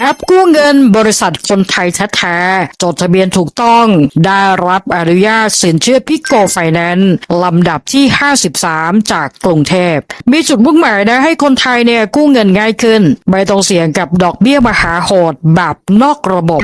แอปกู้เงินบริษัทคนไทยแท้ๆ จดทะเบียนถูกต้อง ได้รับอนุญาตสินเชื่อพิกโกไฟแนนซ์ลำดับที่ 53 จากกรุงเทพ มีจุดมุ่งหมายนะให้คนไทยเนี่ยกู้เงินง่ายขึ้น ไม่ต้องเสี่ยงกับดอกเบี้ยมหาโหดแบบนอกระบบ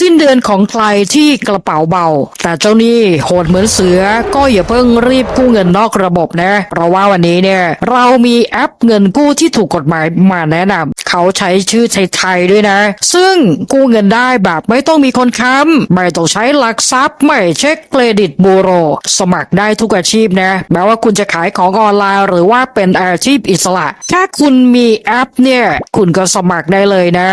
สิ้นเดือนของใครที่กระเป๋าเบา แต่เจ้านี้โหดเหมือนเสือ ก็อย่าเพิ่งรีบกู้เงินนอกระบบนะ เพราะว่าวันนี้เนี่ย เรามีแอปเงินกู้ที่ถูกกฎหมายมาแนะนำ เขาใช้ชื่อไทยๆด้วยนะ ซึ่งกู้เงินได้แบบไม่ต้องมีคนค้ำไม่ต้องใช้หลักทรัพย์ไม่เช็คเครดิตบูโร สมัครได้ทุกอาชีพนะแม้ว่าคุณจะขายของออนไลน์ หรือว่าเป็นอาชีพอิสระ ถ้าคุณมีแอปเนี่ย คุณก็สมัครได้เลยนะ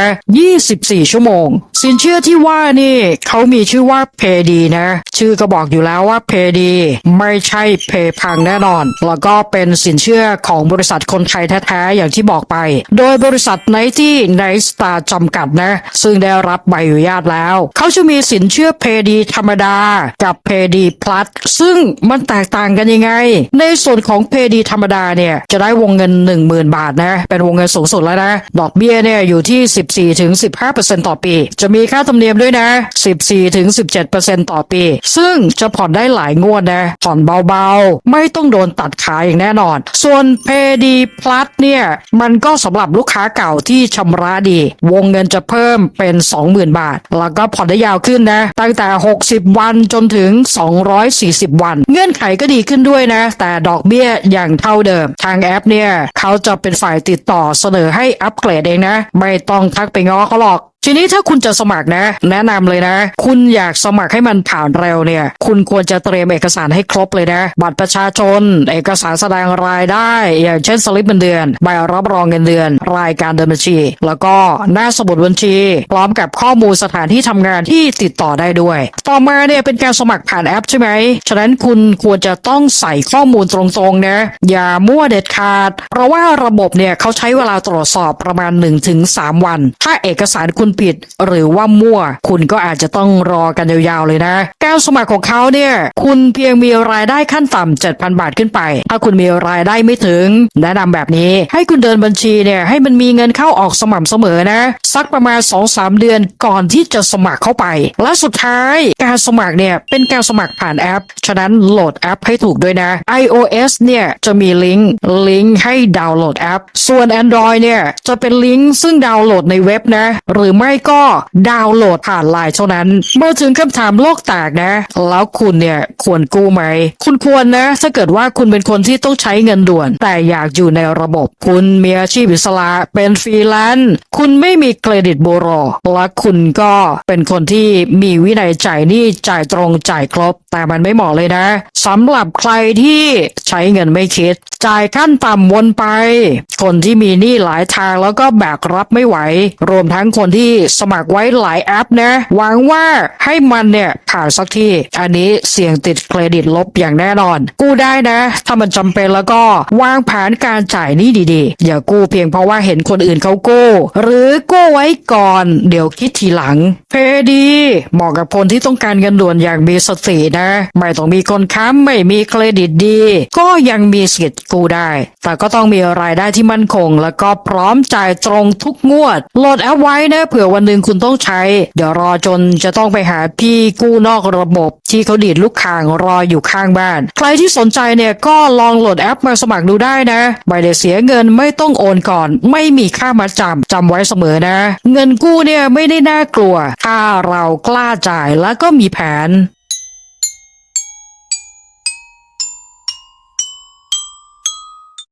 24 ชั่วโมง สินเชื่อที่ว่านี่เขามีชื่อว่าเพดีนะ ชื่อก็บอกอยู่แล้วว่าเพดีไม่ใช่เพพังแน่นอน แล้วก็เป็นสินเชื่อของบริษัทคนไทยแท้ๆอย่างที่บอกไป โดยบริษัทไนที่ไนสตาร์จำกัดนะ ซึ่งได้รับใบอนุญาตแล้ว เขาจะมีสินเชื่อเพดีธรรมดากับเพดีพลัสซึ่งมันแตกต่างกันยังไง ในส่วนของเพดีธรรมดาเนี่ยจะได้วงเงิน 10,000 บาทนะ เป็นวงเงินสูงสุดแล้วนะ ดอกเบี้ยเนี่ยอยู่ที่ 14-15%ต่อปี จะมีค่าธรรมเนียมด้วยนะ 14-17%ต่อปี ซึ่งจะผ่อนได้หลายงวดนะ ผ่อนเบาๆ ไม่ต้องโดนตัดขาอย่างแน่นอน ส่วนเพดีพลัสเนี่ยมันก็สำหรับลูกค้าเก่าที่ชำระดี วงเงินจะเพิ่มเป็น 20,000 บาท แล้วก็ผ่อนได้ยาวขึ้นนะ ตั้งแต่ 60 วันจนถึง 240 วัน เงื่อนไขก็ดีขึ้นด้วยนะ แต่ดอกเบี้ยอย่างเท่าเดิม ทางแอปเนี่ย เขาจะเป็นฝ่ายติดต่อเสนอให้อัปเกรดเองนะ ไม่ต้องทักไปง้อเขาหรอก ทีนี้ถ้าคุณจะสมัครนะ แนะนำเลยนะ คุณอยากสมัครให้มันผ่านเร็วเนี่ย คุณควรจะเตรียมเอกสารให้ครบเลยนะ บัตรประชาชน เอกสารแสดงรายได้ อย่างเช่นสลิปเงินเดือนใบรับรองเงินเดือน รายการเดินบัญชี แล้วก็หน้าสมุดบัญชี พร้อมกับข้อมูลสถานที่ทำงานที่ติดต่อได้ด้วย ต่อมาเนี่ยเป็นการสมัครผ่านแอปใช่ไหมฉะนั้นคุณควรจะต้องใส่ข้อมูลตรงๆนะอย่ามั่วเด็ดขาด เพราะว่าระบบเนี่ยเขาใช้เวลาตรวจสอบประมาณ 1-3 วัน ถ้าเอกสารคุณผิดหรือว่ามั่ว คุณก็อาจจะต้องรอกันยาวๆเลยนะ การสมัครของเขาเนี่ย คุณเพียงมีรายได้ขั้นต่ำ7,000 บาทขึ้นไป ถ้าคุณมีรายได้ไม่ถึง แนะนำแบบนี้ ให้คุณเดินบัญชีเนี่ยให้มันมีเงินเข้าออกสม่ำเสมอนะ สักประมาณ 2-3 เดือนก่อนที่จะสมัครเข้าไป และสุดท้ายการสมัครเนี่ยเป็นการสมัครผ่านแอป ฉะนั้นโหลดแอปให้ถูกด้วยนะ iOS เนี่ยจะมีลิงก์ลิงก์ให้ดาวน์โหลดแอป ส่วน Android เนี่ยจะเป็นลิงก์ซึ่งดาวน์โหลดในเว็บนะ หรือไม่ไม่ก็ดาวน์โหลดผ่านไลน์เท่านั้น เมื่อถึงคำถามโลกแตกนะ แล้วคุณเนี่ยควรกู้ไหม คุณควรนะ ถ้าเกิดว่าคุณเป็นคนที่ต้องใช้เงินด่วน แต่อยากอยู่ในระบบ คุณมีอาชีพอิสระเป็นฟรีแลนซ์คุณไม่มีเครดิตบูโรและคุณก็เป็นคนที่มีวินัยจ่ายหนี้จ่ายตรงจ่ายครบ แต่มันไม่เหมาะเลยนะสำหรับใครที่ใช้เงินไม่คิด จ่ายขั้นต่ำวนไป คนที่มีหนี้หลายทางแล้วก็แบกรับไม่ไหว รวมทั้งคนที่สมัครไว้หลายแอปนะ หวังว่าให้มันเนี่ยผ่านสักทีอันนี้เสี่ยงติดเครดิตลบอย่างแน่นอน กู้ได้นะ ถ้ามันจำเป็นแล้วก็วางแผนการจ่ายนี้ดีๆ อย่ากู้เพียงเพราะว่าเห็นคนอื่นเขากู้ หรือกู้ไว้ก่อน เดี๋ยวคิดทีหลัง เพดีเหมาะกับคนที่ต้องการเงินด่วนอย่างมีสตินะ ไม่ต้องมีคนค้ำไม่มีเครดิตดี ก็ยังมีสิทธิ์กู้ได้ แต่ก็ต้องมีรายได้ที่มั่นคง แล้วก็พร้อมจ่ายตรงทุกงวดโหลดแอปไว้นะเผื่อวันหนึ่งคุณต้องใช้ เดี๋ยวรอจนจะต้องไปหาพี่กู้นอกระบบ ที่เขาดีดลูกคางรออยู่ข้างบ้าน ใครที่สนใจเนี่ยก็ลองโหลดแอปมาสมัครดูได้นะไม่ได้เสียเงินไม่ต้องโอนก่อน ไม่มีค่ามาจำจำไว้เสมอนะ เงินกู้เนี่ยไม่ได้น่ากลัว ถ้าเรากล้าจ่ายแล้วก็มีแผน